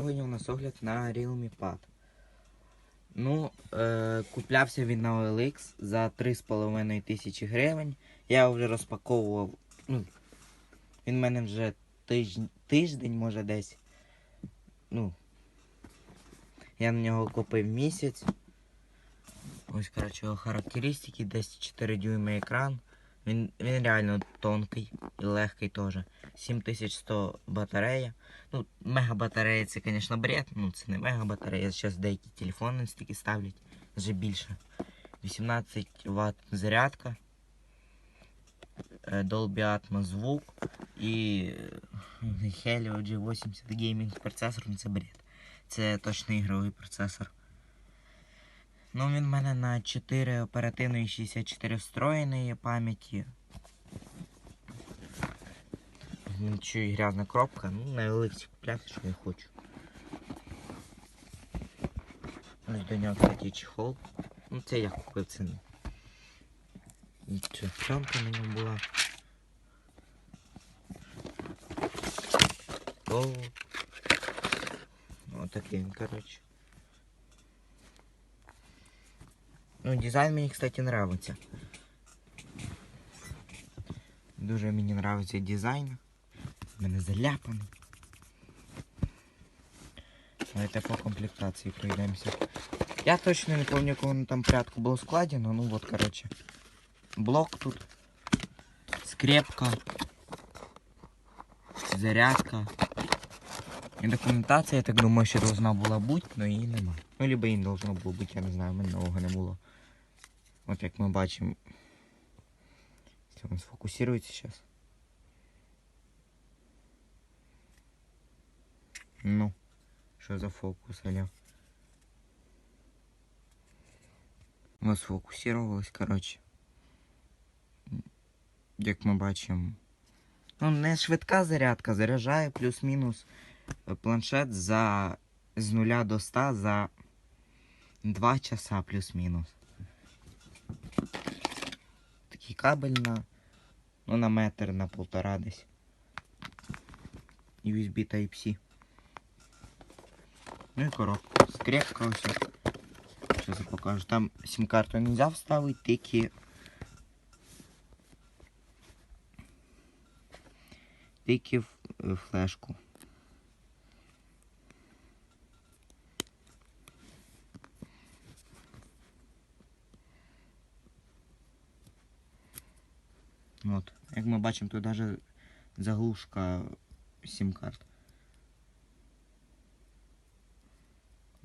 Сьогодні у нас огляд на Realme Pad. Ну, е, куплявся він на OLX за 3,5 тисячі гривень. Я його вже розпаковував. Ну, він в мене вже тиждень, тиждень, може десь. Ну, я на нього купив місяць. Ось, коротше, його характеристики, десь 4 дюйми екран. Він, він реально тонкий і легкий теж. 7100 батарея. Ну, мега батарея це, звісно, бред. Ну, це не мега батарея. Зараз деякі телефони стільки ставлять вже більше. 18 Вт зарядка. е, Dolby Atmos звук і е, Helio G80 Gaming процесор, ну це бред. Це точно ігровий процесор. Ну, він в мене на 4 оперативної 64 встроєної пам'яті. Він ще й грязна кропка. Ну, на Еликсі купляти, що я хочу. Ось до нього, кстати, чехол. Ну, це я купив це. не- І ця пленка на ньому була. О. Отакий він, коротше. Ну, дизайн мені, кстати, нравится. Дуже мені нравиться дизайн. У мене заляпаний. Давайте по комплектації пройдемося. Я точно не якого воно там порядку було складено. Ну вот, короче. Блок тут. Скрепка. Зарядка. І документація, я так думаю, що должна була бути, але її нема. Ну, либо її должно було бути, я не знаю, в мене нового не було. От як ми бачимо. Якщо він сфокусується зараз. Ну, що за фокус, алло? Ми сфокусувалось, коротше. Як ми бачимо. Ну, не швидка зарядка, заряджає плюс-мінус е, планшет за з 0 до 100 за 2 часа плюс-мінус. Такий кабель на, ну, на метр, на полтора десь. USB Type-C. Ну і коробка. Скрепка ось. Зараз я покажу. Там сім-карту не можна вставити, тільки. В е, флешку. От. Як ми бачимо, тут навіть заглушка сім-карт.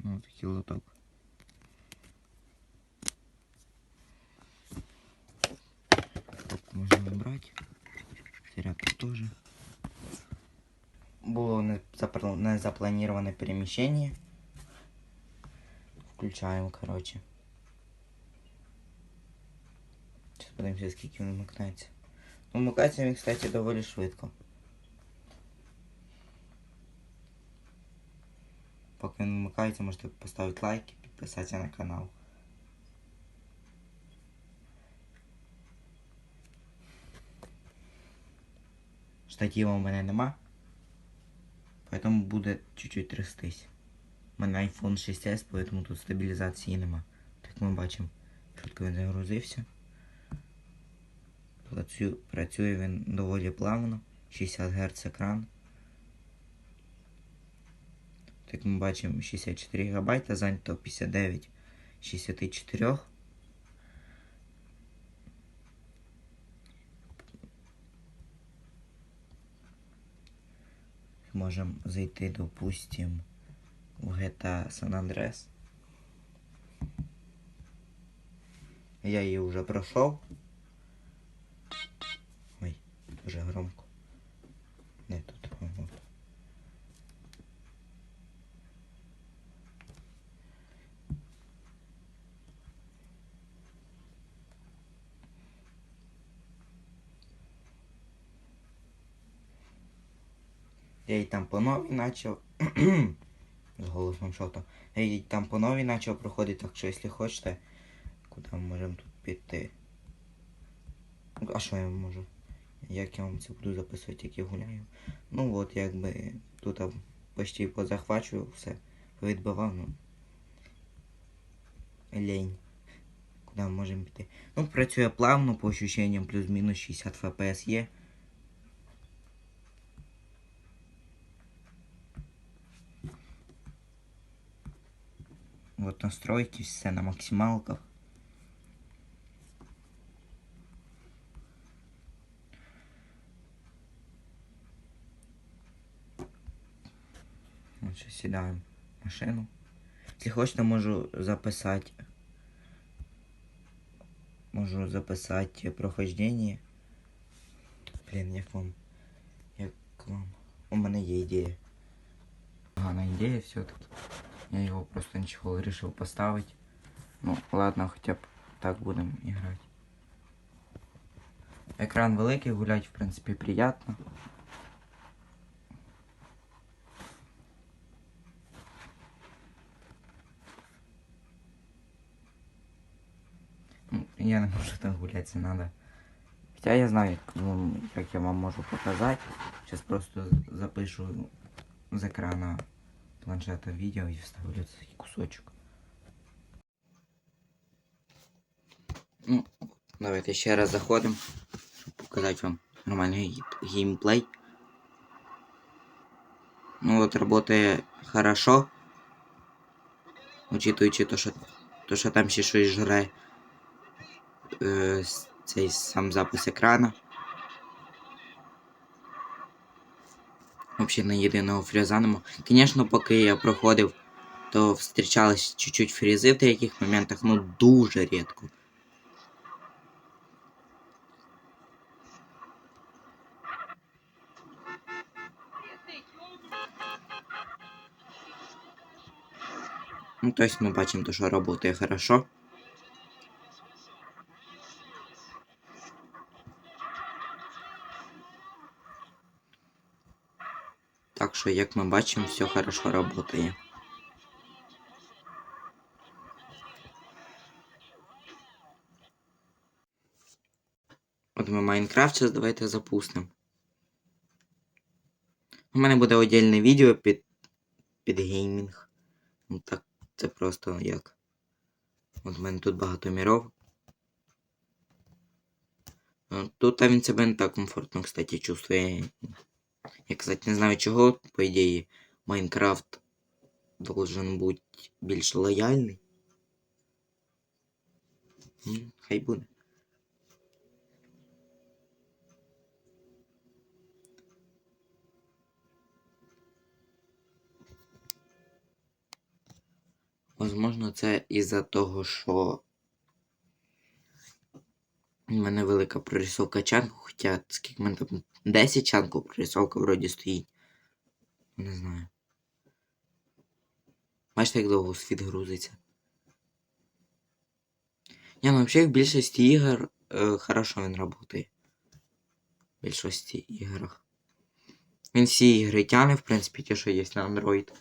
Ну, такий лоток. Коробку можна вибрати. Зарядку теж. Було не, запр- не заплановане переміщення. Включаємо, коротше. Зараз подивимося, скільки він вмикається. Ну, вмикається він, кстати, доволі швидко. Поки він вмикається, можете поставити лайк і підписатися на канал. Штатива у мене нема. Поэтому буде чуть-чуть трястись. У мене iPhone 6s, поэтому тут стабілізації нема. Так ми бачимо, чітко він загрузився. Працює він доволі плавно. 60 Гц екран. Так ми бачимо 64 ГБ, зайнято 59 64. Можемо зайти, допустим, в GTA San Andreas. Я її вже пройшов. Ой, дуже громко. Не тут. Ага. Я її там по новій почав. З голосом що то. Я там по новій почав проходити, так що якщо хочете, куди ми можемо тут піти. Ну, А що я можу? Як я вам це буду записувати, як я гуляю? Ну от якби тут почти позахвачував все. Повідбивав, ну. Лень. Куди ми можемо піти? Ну, працює плавно, по ощущениям, плюс-мінус 60 FPS є. Вот настройки, все на максималках. Вот сейчас сідаємо в машину. Если хочете, можу записати. Можу записати прохождення. Блін, як вам. Як вам. У мене є ідея. Погана ідея все-таки. Я його просто на чехол вирішив поставити. Ну, ладно, хоча б так будемо грати. Екран великий, гулять, в принципі, приємно. Ну, Я не можу так гуляти, це надо. Хоча я знаю, як, ну, як я вам можу показати. Зараз просто запишу з екрана планшета відео і вставлю цей кусочок. Ну, давайте ще раз заходимо, щоб показати вам нормальний геймплей. Ну вот работает хорошо. Учитуючи то, що, то, там ще щось жре. Е, цей сам запис екрана. Взагалі на єдиного фріза нема. Звісно, поки я проходив, то встрічались чуть-чуть фрізи в деяких моментах, ну дуже рідко. Ну, то есть мы бачимо, то, що працює хорошо. Так що, як ми бачимо, все хорошо працює. От ми Майнкрафт зараз давайте запустимо. У мене буде окреме відео під, під геймінг. Ну так, це просто як. От в мене тут багато міров. Ну, Тут він себе не так комфортно, кстати, чувствує. Я, кстати, не знаю чого, по ідеї, Майнкрафт должен бути більш лояльний. Хай буде. Возможно, це із-за того, що у мене велика прорисовка чанку, хоча скільки мене там 10 чанку прорисовка вроді стоїть. Не знаю. Бачите, як довго світ грузиться. Ні, ну взагалі в більшості ігор е, хорошо він працює. В більшості іграх. Він всі ігри тяне, в принципі, ті, що є на Android.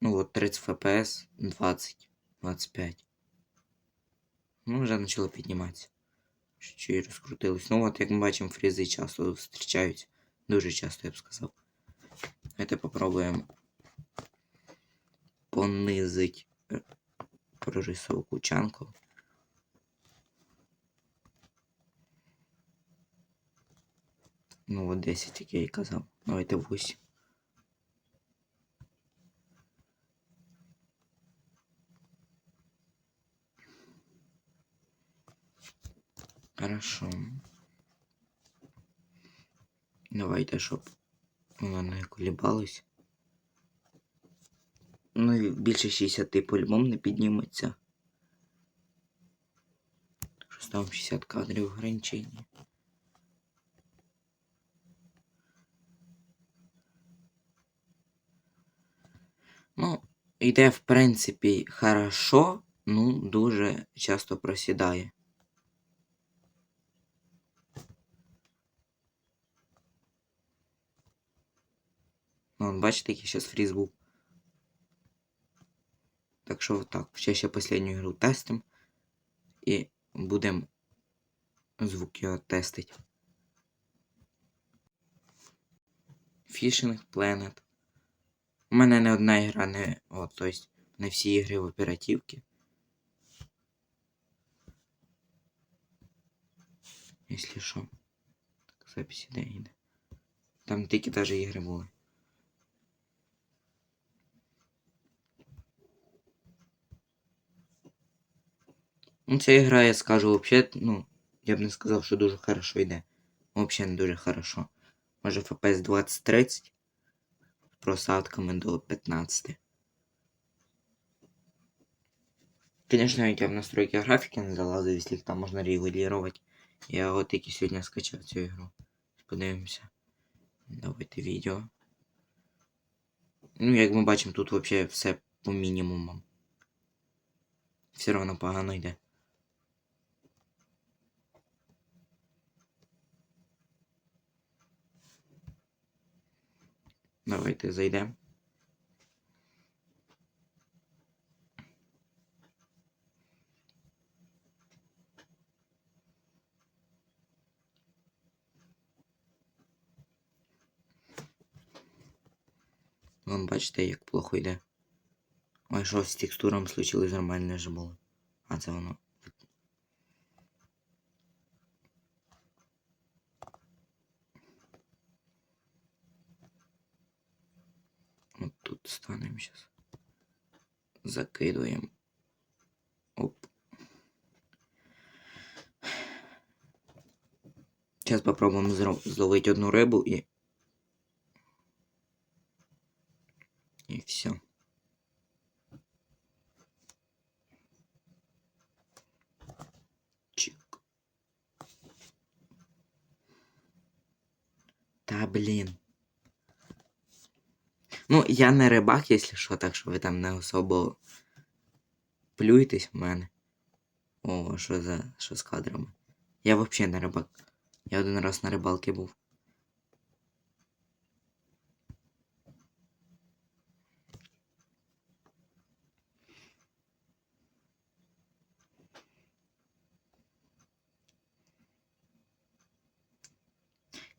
Ну вот 30 FPS, 20, 25. Ну, вже почало підніматися. Ще й розкрутилось. Ну от, як ми бачимо, фрізи часто зустрічаються. Дуже часто, я б сказав. Давайте попробуємо понизити е, прорисовку чанку. Ну, от 10, як я і казав. Давайте 8. Хорошо. Давайте, щоб воно не колібалось. Ну і більше 60 по-любому не підніметься. Що ставимо 60 кадрів ограничення. Ну, йде, в принципі, хорошо, ну, дуже часто просідає. Вон, бачите, який зараз фріз був. Так що так, ще ще останню ігру тестим. І будемо звук його тестити. Fishing Planet. У мене не одна ігра не. О, тобто не всі ігри в оперативці. Якщо що. Так, запись іде йде. Там тільки даже ігри були. Ну, ця ігра, я скажу, вообще, ну, я б не сказав, що дуже хорошо йде. Вообще не дуже хорошо. Може FPS 20-30 з просадками до 15. Конечно, я в настройки графики не залазив, якщо їх там можна регулювати. Я от тільки сьогодні скачав цю ігру. Подивимося. Давайте відео. Ну, як ми бачимо, тут вообще все по мінімумам. Все одно погано йде. Давайте зайдемо. Вон бачите, як плохо йде. Ой, що з текстуром случилось нормально же було. А це воно. Вот тут станем сейчас. Закидуємо. Оп. Сейчас попробуем зро- зловить одну рибу і. І все. Чик. Та блін. Ну, я не рибак, якщо що, так що ви там не особо плюєтесь в мене. О, що за що з кадрами? Я взагалі не рибак. Я один раз на рибалці був.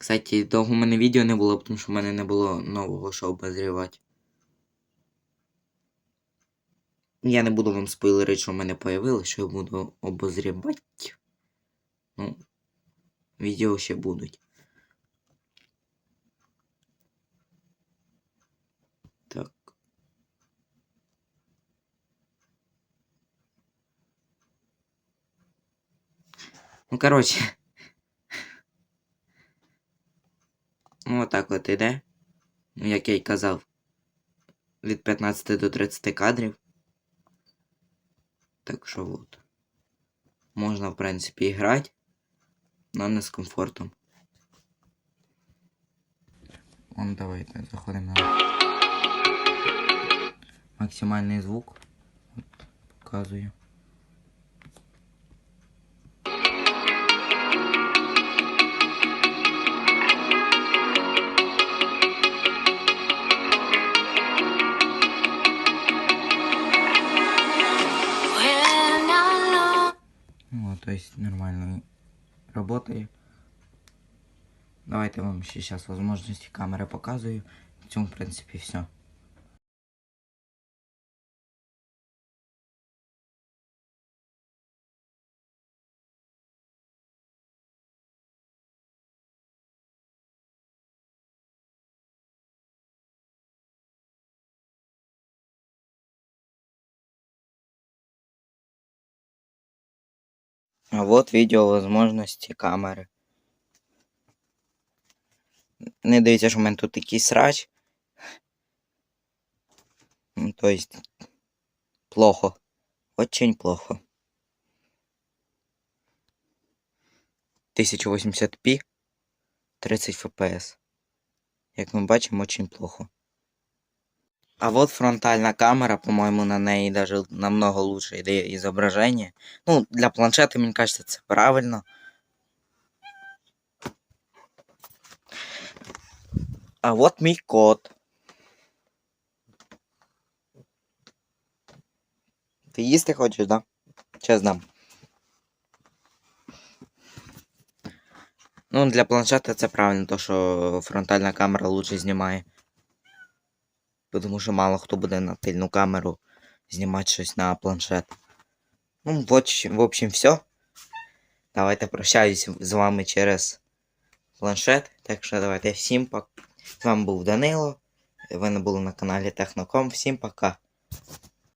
Кстати, довго в мене відео не було, тому що в мене не було нового що обозрівати. Я не буду вам спойлерити, що в мене появилось, що я буду обозрівати. Ну, відео ще будуть. Так. Ну, коротше. Ну, отак от іде. Ну, як я й казав. Від 15 до 30 кадрів. Так що от. Можна, в принципі, і грати, але не з комфортом. Он давайте заходимо на максимальний звук. От, показую. Работает. Давайте вам сейчас возможности камеры показываю. В цьому, в принципі, все. Вот відео возможності камери. Не дивіться, що в мене тут такий срач. Ну, то есть, плохо. Очень плохо. 1080p 30 FPS. Як ми бачимо, очень плохо. А вот фронтальна камера, по-моему, на неї даже намного лучше изображение. Ну, для планшета, мені кажется, це правильно. А вот мій кот. Ти їсти хочеш, да? Сейчас дам. Ну, для планшета це правильно, то що фронтальна камера лучше знімає. Тому що мало хто буде на тильну камеру знімати щось на планшет. Ну, в общем, в общем, все. Давайте прощаюсь з вами через планшет. Так що давайте всім пока. З вами був Данило. Ви не були на каналі Техноком. Всім пока.